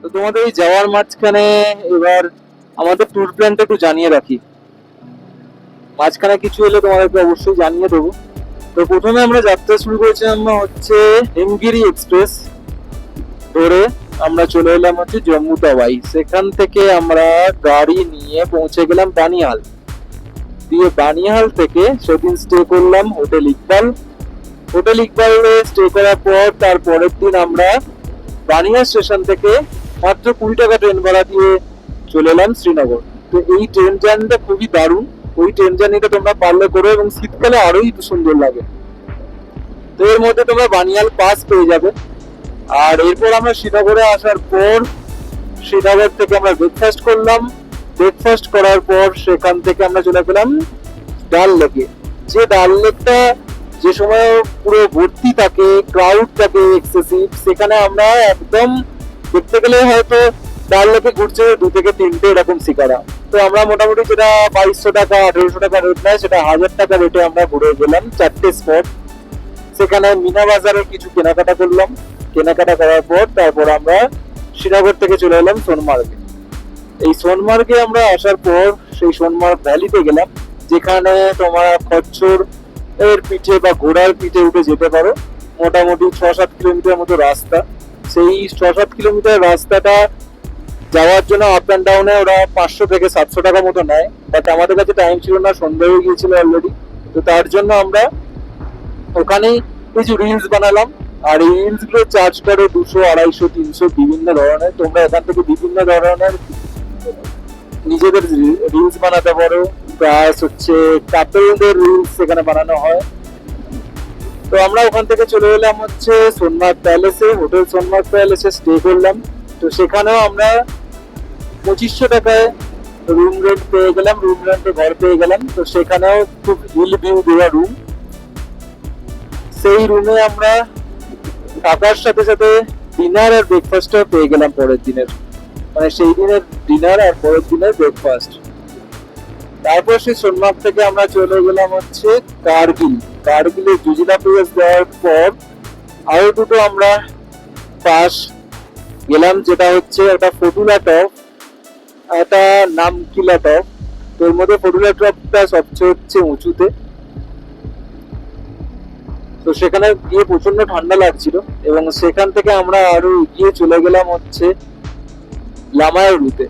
তো তোমাদের এই যাওয়ার মাঝখানে এবার আমাদের ট্যুর প্ল্যানটা একটু জানিয়ে রাখি। মাঝখানে কিছু এলে তোমাদেরকে অবশ্যই জানিয়ে দেবো। তো প্রথমে আমরা যাত্রা শুরু করেছিলাম হচ্ছে হিমগিরি এক্সপ্রেস ধরে আমরা চলে এলাম হচ্ছে জম্মু তাওয়াই সেখান থেকে আমরা গাড়ি নিয়ে পৌঁছে গেলাম বানিহাল। দিয়ে বানিহাল থেকে সেদিন স্টে করলাম হোটেল ইকবাল। হোটেল ইকবালে স্টে করার পর তার পরের দিন আমরা বানিহাল স্টেশন থেকে মাত্র কুড়ি টাকা ট্রেন ভাড়া দিয়ে চলে এলাম শ্রীনগর। তো এই ট্রেন জার্নিটা খুবই দারুণ। ওই ট্রেন জার্নিটা তোমরা পারলে করো এবং শীতকালে আরোই সুন্দর লাগে। তো এর মধ্যে তোমরা বানিয়াল পাস পেয়ে যাবে। আর এরপর আমরা শ্রীনগরে আসার পর শ্রীনগর থেকে আমরা ব্রেকফাস্ট করলাম। ব্রেকফাস্ট করার পর সেখান থেকে আমরা চলে গেলাম ডাল লেকে। যে ডাল লেকটা যে সময় পুরো ভর্তি থাকে ক্রাউড থাকে এক্সেসিভ সেখানে আমরা একদম দেখতে গেলে হয়তো ডাল লেকে ঘুরছে, দু থেকে তিনটে এরকম শিকারা। তো আমরা মোটামুটি যেটা বাইশশো টাকা, আঠেরোশো টাকা রেট নেয়, সেটা হাজার টাকা রেটে আমরা ঘুরে গেলাম চারটে স্পট সেখানে মিনা বাজারে কিছু কেনাকাটা করলাম। কেনাকাটা করার পর তারপর আমরা শ্রীনগর থেকে চলে এলাম সোনমার্গে। এই সোনমার্গে আমরা আসার পর সেই সোনমার্গ ভ্যালিতে গেলাম, যেখানে তোমরা খচ্চর এর পিঠে বা ঘোড়ার পিঠে উঠে যেতে পারো। মোটামুটি ছ সাত কিলোমিটার মতো রাস্তা। সেই ছ সাত কিলোমিটার রাস্তাটা যাওয়ার জন্য আপ অ্যান্ড ডাউনে ওরা পাঁচশো থেকে সাতশো টাকা মতো নেয়। বাট আমাদের কাছে টাইম ছিল না সন্ধ্যা হয়ে গিয়েছিল অলরেডি তো তার জন্য আমরা ওখানেই কিছু রিলস বানালাম। আর এই রিলসগুলো চার্জ করে দুশো, আড়াইশো, তিনশো বিভিন্ন ধরনের। তোমরা এখান থেকে বিভিন্ন ধরনের নিজেদের রিলস বানাতে পারো। প্লাস হচ্ছে কাপেলদের রিলস সেখানে বানানো হয়। তো আমরা ওখান থেকে চলে এলাম হচ্ছে সোনমার্গ প্যালেসে, হোটেল সোনমার্গ প্যালেসে স্টে করলাম। তো সেখানেও আমরা পঁচিশশো টাকায় রুম রেন্ট পেয়ে গেলাম রুম রেন্টে ঘর পেয়ে গেলাম। তো সেখানেও খুব হিল ভিউ দেওয়া রুম সেই রুমে আমরা থাকার সাথে সাথে ডিনার আর ব্রেকফাস্টও পেয়ে গেলাম পরের দিনের। মানে সেই দিনের ডিনার আর পরের দিনের ব্রেকফাস্ট তারপর সেই সোনমার্গ থেকে আমরা চলে গেলাম হচ্ছে কার্গিল। কার্গিলে জুজিলা প্রেস দেওয়ার পর আরও দুটো আমরা পাস গেলাম, যেটা হচ্ছে একটা ফটুলা টপ একটা নামকিলা টপ তোর মধ্যে ফটুলা টপটা সবচেয়ে হচ্ছে উঁচুতে। তো সেখানে গিয়ে প্রচণ্ড ঠান্ডা লাগছিল এবং সেখান থেকে আমরা আরও এগিয়ে চলে গেলাম হচ্ছে লামায়ুরুতে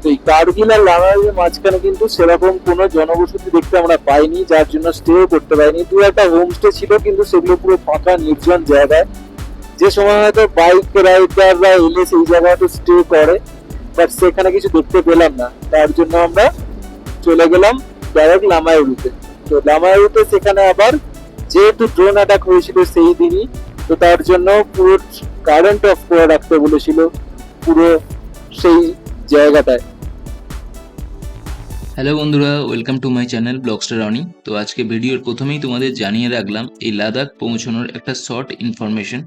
তো এই কার্গিল আর লামায়ুরের মাঝখানে কিন্তু সেরকম কোনো জনবসতি দেখতে আমরা পাইনি, যার জন্য স্টেও করতে পারিনি। দু একটা হোমস্টে ছিল, কিন্তু সেগুলো পুরো ফাঁকা, নির্জন জায়গায়। যে সময় হয়তো বাইক রাইডাররা এলে সেই জায়গাতে স্টে করে বাট সেখানে কিছু দেখতে পেলাম না। তার জন্য আমরা চলে গেলাম ডাইরেক্ট লামায়ুরুতে তো লামায়ুরুতে সেখানে আবার যেহেতু ড্রোন অ্যাটাক হয়েছিল সেই দিনই, তো তার জন্য পুরো কারেন্ট অফ করে রাখতে বলেছিল, পুরো সেই জায়গাটায়। হ্যালো বন্ধুরা welcome to my channel blog star Rony তো আজকে ভিডিওর প্রথমেই তোমাদের জানিয়ে রাখলাম, এই লাদাখ পৌঁছানোর একটা শর্ট ইনফরমেশন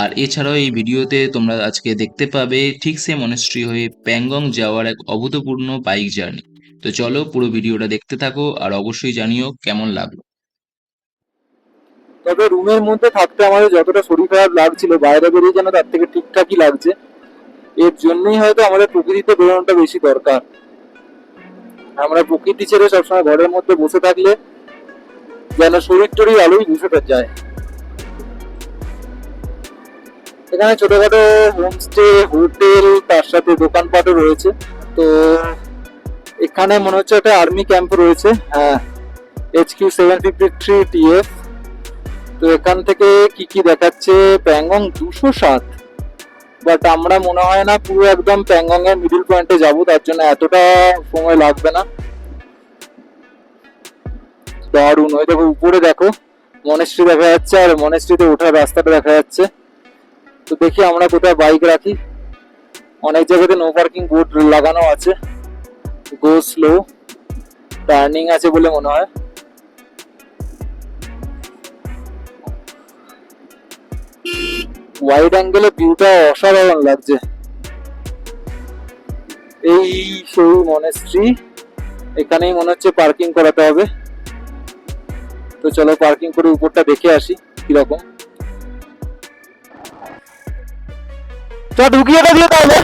আর এছাড়াও এই ভিডিওতে তোমরা আজকে দেখতে পাবে ঠিক সে মনেস্ট্রি হয়ে প্যাংগং যাওয়ার এক অভূতপূর্ণ বাইক জার্নি তো চলো পুরো ভিডিওটা দেখতে থাকো আর অবশ্যই জানিও কেমন লাগল। তবে রুমের মধ্যে থাকতে আমাদের যতটা শরীর খারাপ লাগছিল, বাইরে বেরিয়ে যেন তার থেকে ঠিকঠাকই লাগছে, এর জন্যই হয়তো আমাদের প্রকৃতিতে বেরোনোটা বেশি দরকার। আমরা প্রকৃতি ছেড়ে সবসময় ঘরের মধ্যে বসে থাকলে যেন শরীর টরীর আলোই ঘুষে যায়। এখানে ছোটখাটো হোমস্টে হোটেল তার সাথে দোকানপাটও রয়েছে। তো এখানে মনে হচ্ছে একটা আর্মি ক্যাম্প রয়েছে হ্যাঁ H Q seven fifty three TF তো এখান থেকে কি কি দেখাচ্ছে? প্যাংগং দুশো সাত। বাট আমরা মনে হয় না পুরো একদম প্যাংগং এর মিডিল পয়েন্টে যাব, তার জন্য এতটা সময় লাগবে না। দারুণ, ওই দেখো উপরে দেখো মনেস্ট্রি দেখা যাচ্ছে আর মনেস্ট্রিতে ওঠার রাস্তাটা দেখা যাচ্ছে। তো দেখি আমরা কোথায় বাইক রাখি। অনেক জায়গাতে নো পার্কিং বোর্ড লাগানো আছে। গো স্লো টার্নিং আছে বলে মনে হয়। ওয়াইড অ্যাঙ্গেলে ভিউটা অসাধারণ লাগছে। এই সেই মনেস্ট্রি এখানেই মনে হচ্ছে পার্কিং করাতে হবে। তো চলো পার্কিং করে উপরটা দেখে আসি কীরকম। ঢুকিয়ে দিয়ে তাহলে।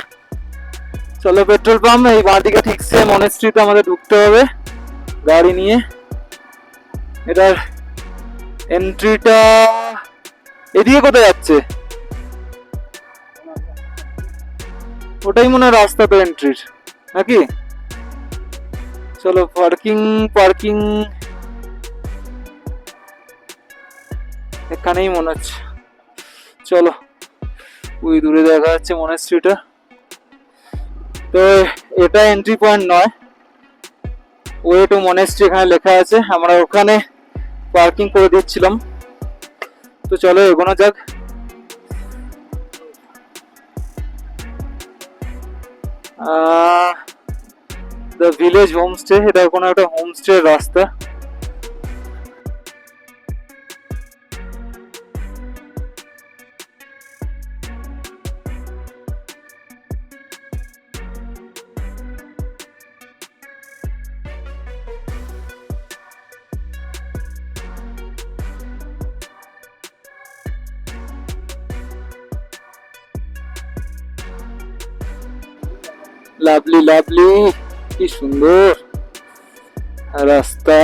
চলো পেট্রোল পাম্প এই বাঁ দিকে ঠিকসে মনেস্ট্রিতে আমাদের ঢুকতে হবে গাড়ি নিয়ে। এটার এন্ট্রিটা এদিকে কোথায় যাচ্ছে? ওটাই মনে রাস্তা তো এন্ট্রির নাকি? চলো পার্কিং পার্কিং এখানেই মনে হচ্ছে। চলো, ওই দূরে দেখা যাচ্ছে মনেস্ট্রিটা তো এটা এন্ট্রি পয়েন্ট নয়। ওয়ে টু মনেস্ট্রি এখানে লেখা আছে। আমরা ওখানে পার্কিং করে দিচ্ছিলাম। তো চলো, এগোনো যাক। দ্য ভিলেজ হোমস্টে এটা কোনো একটা হোমস্টে রাস্তা। লাভলি লাভলি কি সুন্দর। রাস্তা।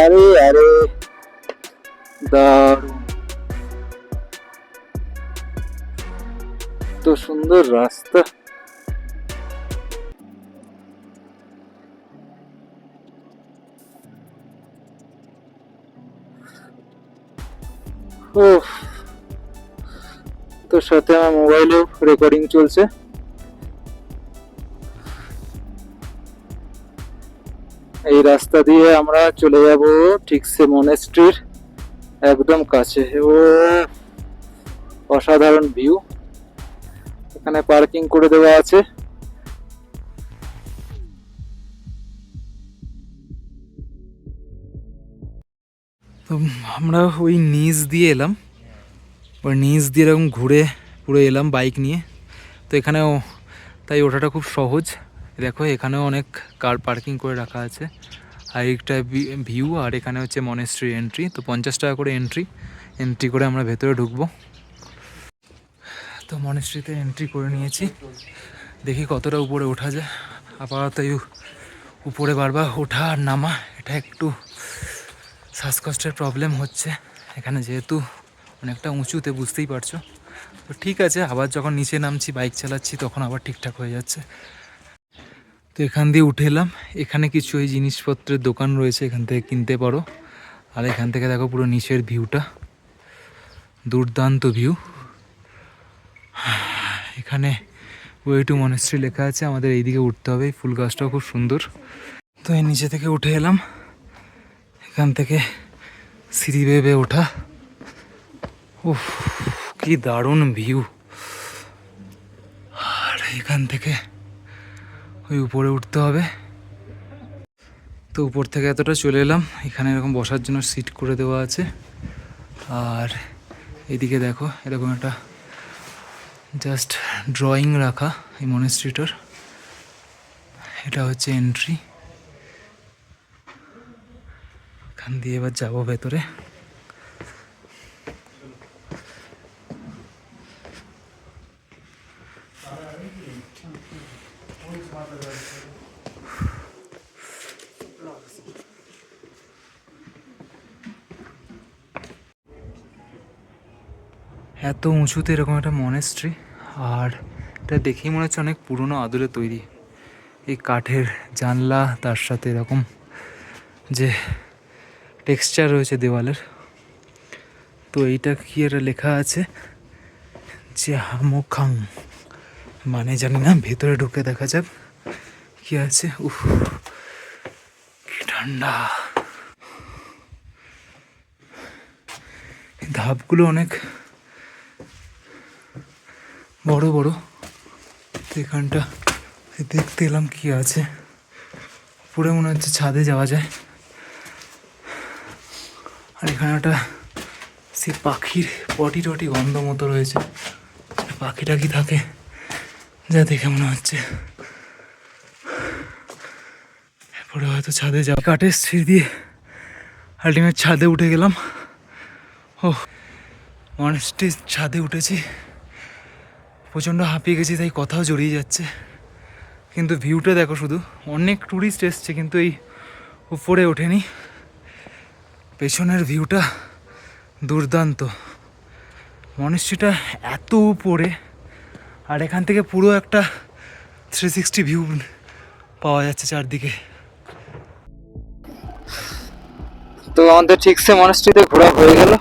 আরে আরে। দারুণ। তো সুন্দর রাস্তা। তোর সাথে আমার মোবাইলেও রেকর্ডিং চলছে। রাস্তা দিয়ে আমরা চলে যাব ঠিকসে মনেস্ট্রির একদম কাছে। ও, অসাধারণ ভিউ এখানে পার্কিং করে দেওয়া আছে। তো আমরা ওই নিচ দিয়ে এলাম। ওই নিচ দিয়ে এরকম ঘুরে পুরো এলাম বাইক নিয়ে। তো এখানেও তাই ওঠাটা খুব সহজ। দেখো, এখানেও অনেক কার পার্কিং করে রাখা আছে। আর একটা ভিউ আর এখানে হচ্ছে মনেস্ট্রি এন্ট্রি তো পঞ্চাশ টাকা করে এন্ট্রি এন্ট্রি করে আমরা ভেতরে ঢুকবো। তো মনেস্ট্রিতে এন্ট্রি করে নিয়েছি। দেখি কতটা উপরে ওঠা যায়। আপাতত উপরে বারবার ওঠা আর নামা, এটা একটু শ্বাসকষ্টের প্রবলেম হচ্ছে। এখানে যেহেতু অনেকটা উঁচুতে বুঝতেই পারছ। তো ঠিক আছে, আবার যখন নিচে নামছি বাইক চালাচ্ছি, তখন আবার ঠিকঠাক হয়ে যাচ্ছে। তো এখান দিয়ে উঠে এলাম এখানে কিছু এই জিনিসপত্রের দোকান রয়েছে, এখান থেকে কিনতে পারো। আর এখান থেকে দেখো পুরো নিচের ভিউটা। দুর্দান্ত ভিউ। এখানে ওয়ে টু মনেস্ট্রি লেখা আছে, আমাদের এইদিকে উঠতে হবে। এই ফুল গাছটাও খুব সুন্দর। তো এই নিচে থেকে উঠে এলাম। এখান থেকে সিঁড়ি বেবে ওঠা। উফ, কি দারুণ ভিউ। আর এখান থেকে ওই উপরে উঠতে হবে। তো উপর থেকে এতটা চলে এলাম। এখানে এরকম বসার জন্য সিট করে দেওয়া আছে। আর এদিকে দেখো, এরকম একটা জাস্ট ড্রয়িং রাখা এই মনেস্ট্রিটার এটা হচ্ছে এন্ট্রি এখান দিয়ে এবার যাব ভেতরে। এত উঁচুতে এরকম একটা মনেস্ট্রি আর এটা দেখেই মনে হচ্ছে অনেক পুরনো আদলে তৈরি। এই কাঠের জানলা, তার সাথে এরকম যে টেক্সচার রয়েছে দেওয়ালের। তো এইটা কি একটা লেখা আছে? যে হামোখাং মানে জানি না, ভেতরে ঢুকে দেখা যাক কি আছে। উফ, কি ঠান্ডা। ধাপগুলো অনেক বড় বড়। এখানটা দেখতে এলাম কি আছে। পুরো মনে হচ্ছে ছাদে যাওয়া যায়। আর এখানে একটা সেই পাখির পটি টটি গন্ধ মতো রয়েছে। পাখিটা কি থাকে, যা দেখে মনে হচ্ছে। এরপরে হয়তো ছাদে যাওয়া কাঠের সিঁড়ি দিয়ে আলটিমেট ছাদে উঠে গেলাম। ও অনেস্টি ছাদে উঠেছি। প্রচণ্ড হাঁপিয়ে গেছি, তাই কথাও জড়িয়ে যাচ্ছে। কিন্তু ভিউটা দেখো শুধু, অনেক ট্যুরিস্ট এসছে, কিন্তু এই উপরে ওঠেনি। পেছনের ভিউটা দুর্দান্ত। মনেস্ট্রিটা এত উপরে, আর এখান থেকে পুরো একটা থ্রি সিক্সটি ভিউ পাওয়া যাচ্ছে চারদিকে। তো আমাদের ঠিকসে মনস্ট্রিতে ঘোরা হয়ে গেল।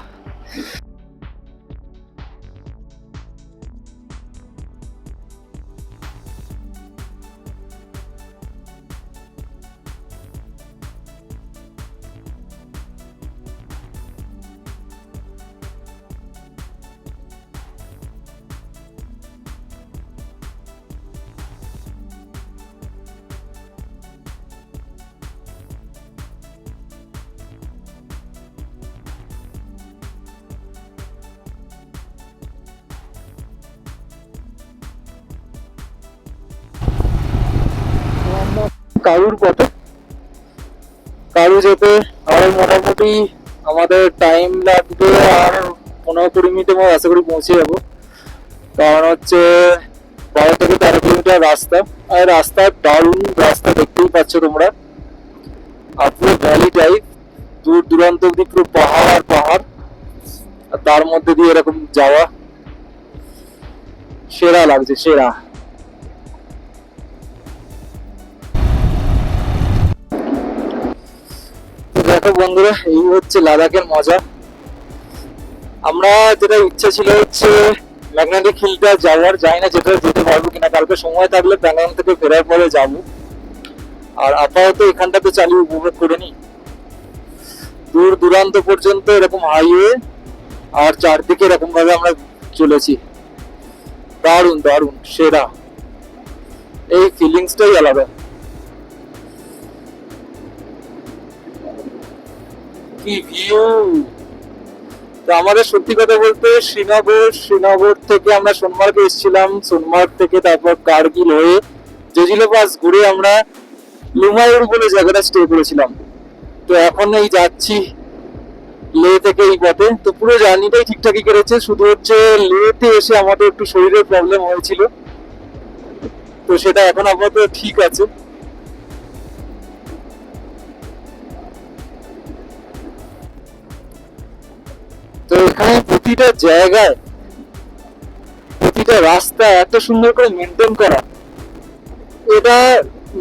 কারুর পথে। কারু যেতে আর মোটামুটি আমাদের টাইম লাগবে আর পনেরো কুড়ি মিনিটের মধ্যে আশা করি পৌঁছে যাব। কারণ হচ্ছে বারো থেকে তেরো কিলোমিটার রাস্তা। আর রাস্তা দারুণ রাস্তা, দেখতেই পাচ্ছ তোমরা। আর পুরো ভ্যালি টাইপ দূর দূরান্ত অব্দি পুরো পাহাড় আর পাহাড়। আর তার মধ্যে দিয়ে এরকম যাওয়া। সেরা লাগছে, সেরা। দেখো বন্ধুরা, এই হচ্ছে লাদাখের মজা। আমরা যেটা ইচ্ছা ছিল হচ্ছে ম্যাগনেটিক হিলটা যাওয়ার যাই না যেটা যেতে পারব কিনা, কালকে সময় থাকলে প্যাঙ্গাং থেকে ফেরার পরে যাব। আর আপাতত এখানটাতে চালিয়ে উপভোগ করে নি দূর দূরান্ত পর্যন্ত এরকম হাইওয়ে আর চারদিকে এরকম ভাবে আমরা চলেছি। দারুণ দারুণ, সেরা। এই ফিলিংসটাই আলাদা। তো আমাদের সত্যি কথা বলতে শ্রীনগর শ্রীনগর থেকে আমরা সোনমার্গে এসেছিলাম। সোনমার্গ থেকে তারপর কার্গিল হয়ে জজিলো পাস ঘুরে আমরা লুমায়ুর বলে জায়গাটা স্টে করেছিলাম। তো এখন এই যাচ্ছি লে থেকে এই পথে। তো পুরো জার্নিটাই ঠিকঠাকই কেটেছে, শুধু হচ্ছে লেতে এসে আমাদের একটু শরীরের প্রবলেম হয়েছিল। তো সেটা এখন আপাতত ঠিক আছে। তো এখানে প্রতিটা জায়গায়, প্রতিটা রাস্তা এত সুন্দর করে মেনটেন করা। এটা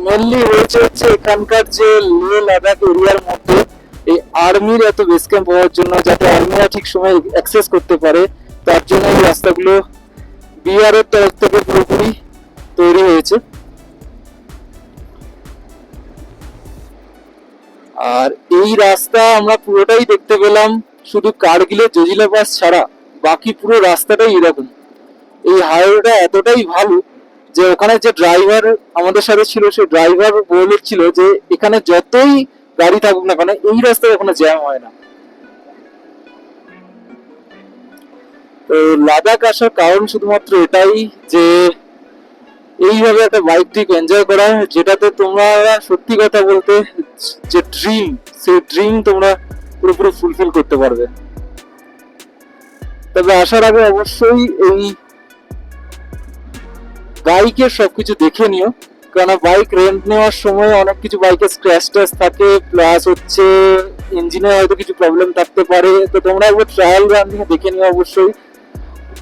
মেনলি হয়েছে হচ্ছে এখানকার যে লে লাদাখ এরিয়ার মধ্যে। এই আর্মির এত বেস ক্যাম্প হওয়ার জন্য যাতে আর্মিরা ঠিক সময় অ্যাক্সেস করতে পারে, তার জন্য এই রাস্তাগুলো বিআর এর তরফ থেকে পুরোপুরি তৈরি হয়েছে। আর এই রাস্তা আমরা পুরোটাই দেখতে পেলাম শুধু কার্গিলের জজিলা পাস ছাড়া বাকি পুরো রাস্তাটাই এরকম। এই হাইওয়েটা এতটাই ভালো যে ওখানে যে ড্রাইভার আমাদের সাথে ছিল, সে ড্রাইভার বলেছিল যে এখানে যতই গাড়ি থাকুক না কেন, এই রাস্তায় কোনো জ্যাম হয় না। তো লাদাখ আসার কারণ শুধুমাত্র এটাই যে এইভাবে একটা বাইক ট্রিপ এনজয় করা যেটাতে তোমরা সত্যি কথা বলতে যে ড্রিম সেই ড্রিম তোমরা পুরোপুরি ফুলফিল করতে পারবে। তবে আসার আগে অবশ্যই এই বাইকের সবকিছু দেখে নিও। কারণ বাইক রেন্ট নেওয়ার সময় অনেক কিছু বাইকের স্ক্র্যাচ ট্যাচ থাকে প্লাস হচ্ছে ইঞ্জিনে হয়তো কিছু প্রবলেম থাকতে পারে। তো তোমরা একবার ট্রায়াল রানিং দেখে নিও অবশ্যই।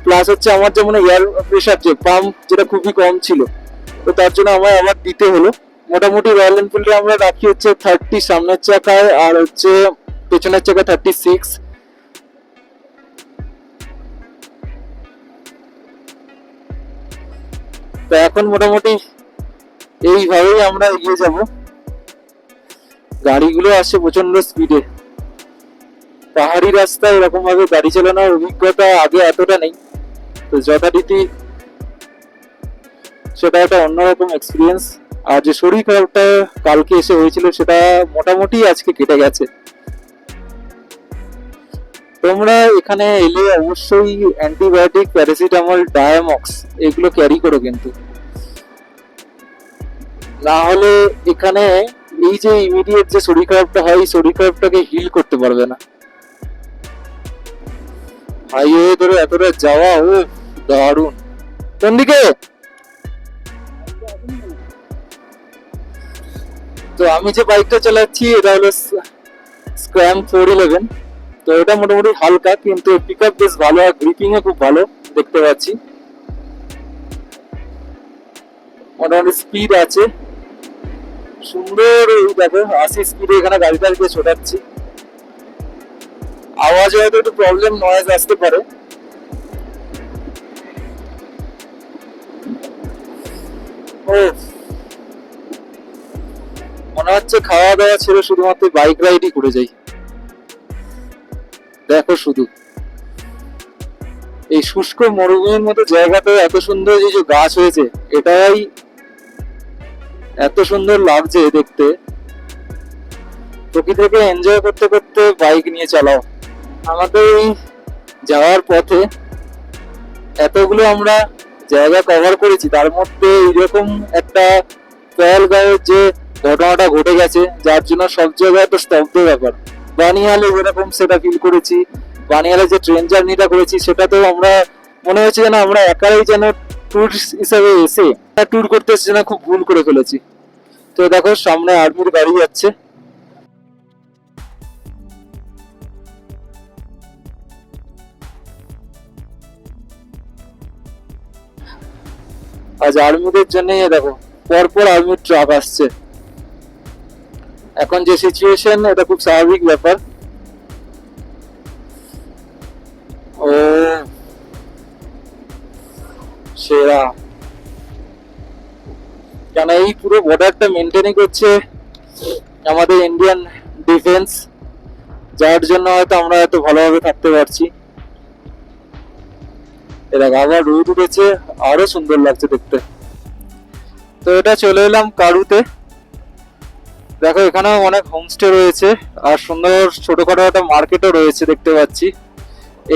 প্লাস হচ্ছে আমার যেমন এয়ার প্রেশার যে পাম্প যেটা খুবই কম ছিল, তো তার জন্য আমার আবার দিতে হলো। মোটামুটি রয়্যাল এনফিল্ডে আমরা রাখি হচ্ছে থার্টি সামনের চাকায়, আর হচ্ছে পেছনের চাকা থার্টি সিক্স তো এখন মোটামুটি এইভাবেই আমরা এগিয়ে যাব। গাড়িগুলো আসছে প্রচণ্ড স্পিডে পাহাড়ি রাস্তায় এরকম ভাবে গাড়ি চালানোর অভিজ্ঞতা আগে এতটা নেই। তো যথারীতি সেটা একটা অন্যরকম এক্সপিরিয়েন্স আর যে শরীর খারাপটা কালকে এসে হয়েছিল সেটা মোটামুটি আজকে কেটে গেছে। তোমরা এখানে এলে অবশ্যই অ্যান্টিবায়োটিক, প্যারাসিটামল, ডায়ামক্স এগুলো ক্যারি করো কিন্তু। না হলে এখানে এই যে ইমিডিয়েট যে শরীর খারাপটা হয়, এই শরীর খারাপটাকে হিল করতে পারবে না। হাইওয়ে ধরে এতটা যাওয়া, ও দারুণ। কোন দিকে তো আমি যে বাইকটা চালাচ্ছি, এটা হলো স্ক্র্যাম ফোর ইলেভেন তো এটা মোটামুটি হালকা, কিন্তু পিক আপ বেশ ভালো আর গ্রিপিং এ খুব ভালো, দেখতে পাচ্ছি। মোটামুটি স্পিড আছে। সুন্দর দেখো আশি স্পিডে এখানে গাড়িটা দিয়ে ছোটাচ্ছি। আওয়াজ হয়তো একটু প্রবলেম নয়েজ আসতে পারে। মনে হচ্ছে খাওয়া দাওয়া ছেড়ে শুধুমাত্র বাইক রাইডই করে যাই। দেখো শুধু। এই শুষ্ক মরুভূমির মতো জায়গাতে এত সুন্দর যে যে গাছ হয়েছে, এটাই এত সুন্দর লাগছে দেখতে। প্রকৃতিকে এনজয় করতে করতে বাইক নিয়ে চালাও। আমাদের এই যাওয়ার পথে এতগুলো আমরা জায়গা কভার করেছি, তার মধ্যে এইরকম একটা পয়ালগাঁওয়ের যে ঘটনাটা ঘটে গেছে, যার জন্য সব জায়গায় একটা স্তব্ধ ব্যাপার। বানিয়ালে যেরকম সেটা ফিল করেছি, বানিয়ালে যে ট্রেন জার্নিটা করেছি, সেটাতেও আমরা, মনে হচ্ছে যেন আমরা একাই যেন ট্যুরিস্ট হিসাবে এসে ট্যুর করতে এসেছি যেন খুব ভুল করে ফেলেছি। তো দেখো, সামনে আর্মির গাড়ি যাচ্ছে। আজ আর্মিদের জন্য দেখো, পরপর আর্মির ট্রাক আসছে। এখন যে সিচুয়েশন এটা খুব স্বাভাবিক ব্যাপার। ও, সেরা। কেন, এই পুরো বর্ডারটা মেনটেনই করছে আমাদের ইন্ডিয়ান ডিফেন্স যার জন্য হয়তো আমরা এত ভালোভাবে থাকতে পারছি। এরা আবার রোদ উঠেছে, আরও সুন্দর লাগছে দেখতে। তো এটা চলে এলাম কারুতে। দেখো, এখানেও অনেক হোমস্টে রয়েছে আর সুন্দর ছোটখাটো একটা মার্কেটও রয়েছে দেখতে পাচ্ছি।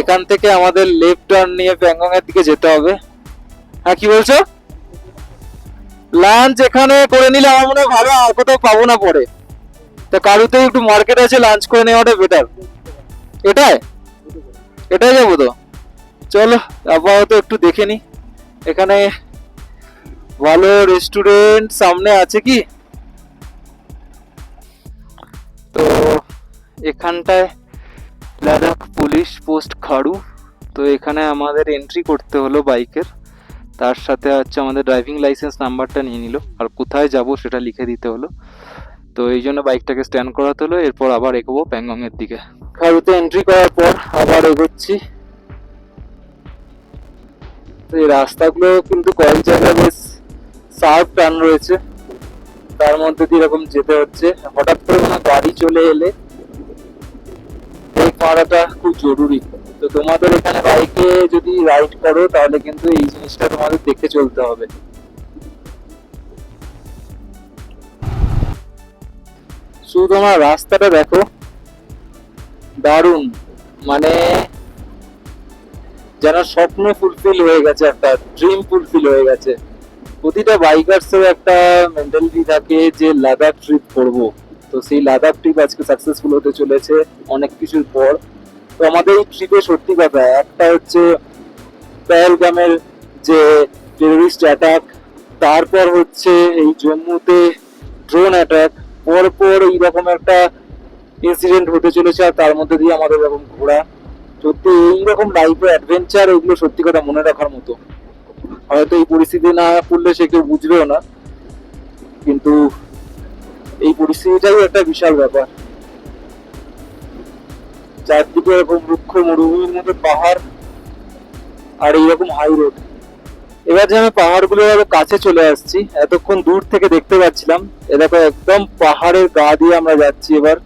এখান থেকে আমাদের লেফট টার্ন নিয়ে প্যাংগং এর দিকে যেতে হবে। হ্যাঁ কি বলছো? লাঞ্চ এখানে করে নিলে আমার মনে হয় ভালো, আর কোথাও পাবো না পরে। তো কারুতে একটু মার্কেট আছে লাঞ্চ করে নেওয়াটা বেটার এটাই? এটাই যাব তো। চলো, আপাতত একটু দেখে নি। এখানে ভালো রেস্টুরেন্ট সামনে আছে কি? এখানটায় লাদাখ পুলিশ পোস্ট খাড়ু। তো এখানে আমাদের এন্ট্রি করতে হলো বাইকের। তার সাথে হচ্ছে আমাদের ড্রাইভিং লাইসেন্স নাম্বারটা নিয়ে নিল। আর কোথায় যাব সেটা লিখে দিতে হলো। তো এই জন্য বাইকটাকে স্ট্যান্ড করাতে হলো। এরপর আবার এগোবো প্যাংগং এর দিকে। খাড়ুতে এন্ট্রি করার পর আবার এগোচ্ছি। তো এই রাস্তাগুলো কিন্তু কয়েক জায়গায় বেশ শার্প টার্ন রয়েছে। তার মধ্যে দিয়ে এরকম যেতে হচ্ছে। হঠাৎ করে কোনো গাড়ি চলে এলে মারাটা খুব জরুরি। তো তোমাদের এখানে বাইকে যদি রাইড করো, তাহলে কিন্তু এই জিনিসটা তোমাদের দেখে চলতে হবে। শুধু তোমার রাস্তাটা দেখো। দারুণ। মানে যেন স্বপ্ন ফুলফিল হয়ে গেছে, একটা ড্রিম ফুলফিল হয়ে গেছে। প্রতিটা বাইকার্সের একটা মেন্টালিটি থাকে যে লাদাখ ট্রিপ করব। তো সেই লাদাখ ট্রিপ আজকে সাকসেসফুল হতে চলেছে অনেক কিছুর পর। তো আমাদের এই ট্রিপে সত্যি কথা, একটা হচ্ছে পেহেলগামের যে টেররিস্ট অ্যাটাক তারপর হচ্ছে এই জম্মুতে ড্রোন অ্যাটাক পরপর এইরকম একটা ইনসিডেন্ট হতে চলেছে আর তার মধ্যে দিয়ে আমাদের এরকম ঘোরা। সত্যি এইরকম লাইফে অ্যাডভেঞ্চার এগুলো সত্যি কথা মনে রাখার মতো। হয়তো এই পরিস্থিতি না পড়লে সে কেউ বুঝবেও না। কিন্তু এই পরিস্থিতিটাও একটা বিশাল ব্যাপার। চারদিকে এরকম রুক্ষ মরুভূমির মধ্যে পাহাড় আর এইরকম হাই রোড এবার যে আমি পাহাড়গুলোর আরও কাছে চলে আসছি, এতক্ষণ দূর থেকে দেখতে পাচ্ছিলাম। এ দেখো একদম পাহাড়ের গা দিয়ে আমরা যাচ্ছি এবার।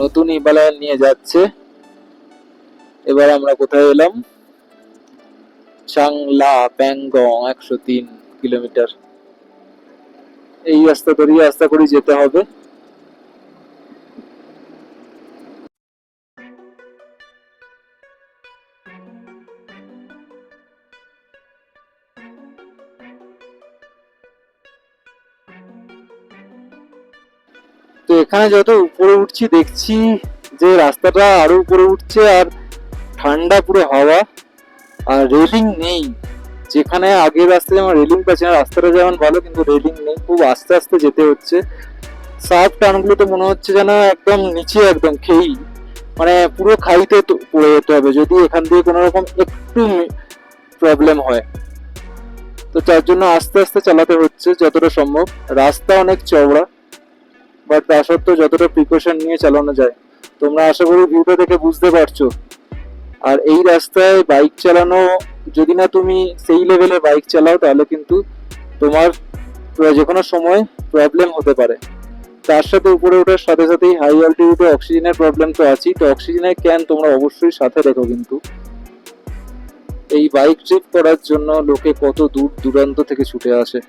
নতুন হিমালয়ান নিয়ে যাচ্ছে। এবার আমরা কোথায় এলাম? চাংলা, প্যাংগং, একশো তিন কিলোমিটার। এই রাস্তা ধরেই রাস্তা করে যেতে হবে। এখানে যত উপরে উঠছি, দেখছি যে রাস্তাটা আরও উপরে উঠছে আর ঠান্ডা পুরো হাওয়া আর রেলিং নেই। যেখানে আগের রাস্তায় যেমন রেলিং পাচ্ছি না, রাস্তাটা যেমন ভালো, কিন্তু রেলিং নেই। খুব আস্তে আস্তে যেতে হচ্ছে। সার্ফ টানগুলোতে মনে হচ্ছে যেন একদম নিচে, একদম খেই। মানে পুরো খাইতে তো পড়ে যেতে হবে, যদি এখান দিয়ে কোনো রকম একটু প্রবলেম হয়। তো তার জন্য আস্তে আস্তে চালাতে হচ্ছে যতটা সম্ভব। রাস্তা অনেক চওড়া। বাট তা সত্ত্বেও যতটা প্রিকশন নিয়ে চালানো যায়, তোমরা আশা করি ভিউটা দেখে বুঝতে পারছ। আর এই রাস্তায় বাইক চালানো, যদি না তুমি সেই লেভেলে বাইক চালাও, তাহলে কিন্তু তোমার যে কোনো সময় প্রবলেম হতে পারে। তার সাথে উপরে ওঠার সাথে সাথেই হাই অল্টিটিউডে অক্সিজেনের প্রবলেম তো আছেই। তো অক্সিজেনের ক্যান তোমরা অবশ্যই সাথে রেখো কিন্তু। এই বাইক ট্রিপ করার জন্য লোকে কত দূর দূরান্ত থেকে ছুটে আসে।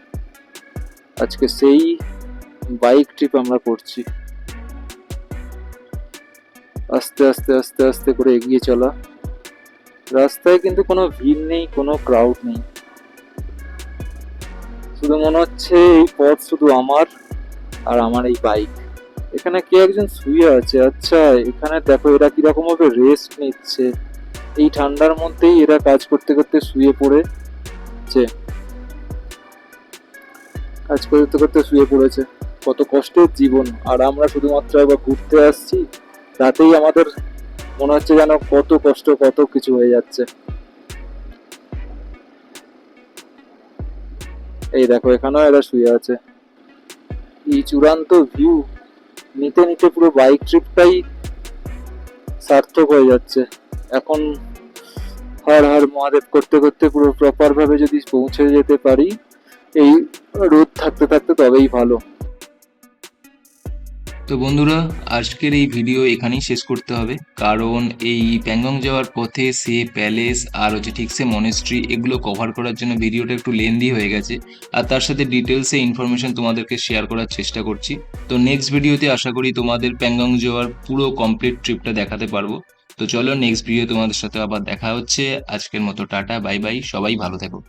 আজকে সেই বাইক ট্রিপ আমরা করছি। আস্তে আস্তে আস্তে আস্তে করে এগিয়ে চলা। রাস্তায় কিন্তু কোনো ভিড় নেই, কোনো ক্রাউড নেই। শুধু মনে হচ্ছে এই পথ শুধু আমার আর আমার এই বাইক এখানে কে একজন শুয়ে আছে। আচ্ছা এখানে দেখো এরা কীরকম ভাবে রেস্ট নিচ্ছে। এই ঠান্ডার মধ্যেই এরা কাজ করতে করতে শুয়ে পড়েছে। কাজ করতে করতে শুয়ে পড়েছে। কত কষ্টের জীবন। আর আমরা শুধুমাত্র একবার ঘুরতে আসছি, তাতেই আমাদের মনে হচ্ছে যেন কত কষ্ট, কত কিছু হয়ে যাচ্ছে। এই দেখো, এখানেও এরা শুয়ে আছে। এই চূড়ান্ত ভিউ নিতে নিতে পুরো বাইক ট্রিপটাই সার্থক হয়ে যাচ্ছে। এখন হর হর মহাদেব করতে করতে পুরো প্রপার ভাবে যদি পৌঁছে যেতে পারি, এই রোদ থাকতে থাকতে তবেই ভালো। তো বন্ধুরা, আজকের এই ভিডিও এখানেই শেষ করতে হবে। কারণ এই প্যাংগং যাওয়ার পথে সে প্যালেস আর হচ্ছে ঠিকসে মনেস্ট্রি এগুলো কভার করার জন্য ভিডিওটা একটু লেন্দি হয়ে গেছে। আর তার সাথে ডিটেলসে ইনফরমেশন তোমাদেরকে শেয়ার করার চেষ্টা করছি। তো নেক্সট ভিডিওতে আশা করি তোমাদের প্যাংগং যাওয়ার পুরো কমপ্লিট ট্রিপটা দেখাতে পারব। তো চলো নেক্সট ভিডিও তোমাদের সাথে আবার দেখা হচ্ছে। আজকের মতো টাটা বাই বাই সবাই ভালো থেকো।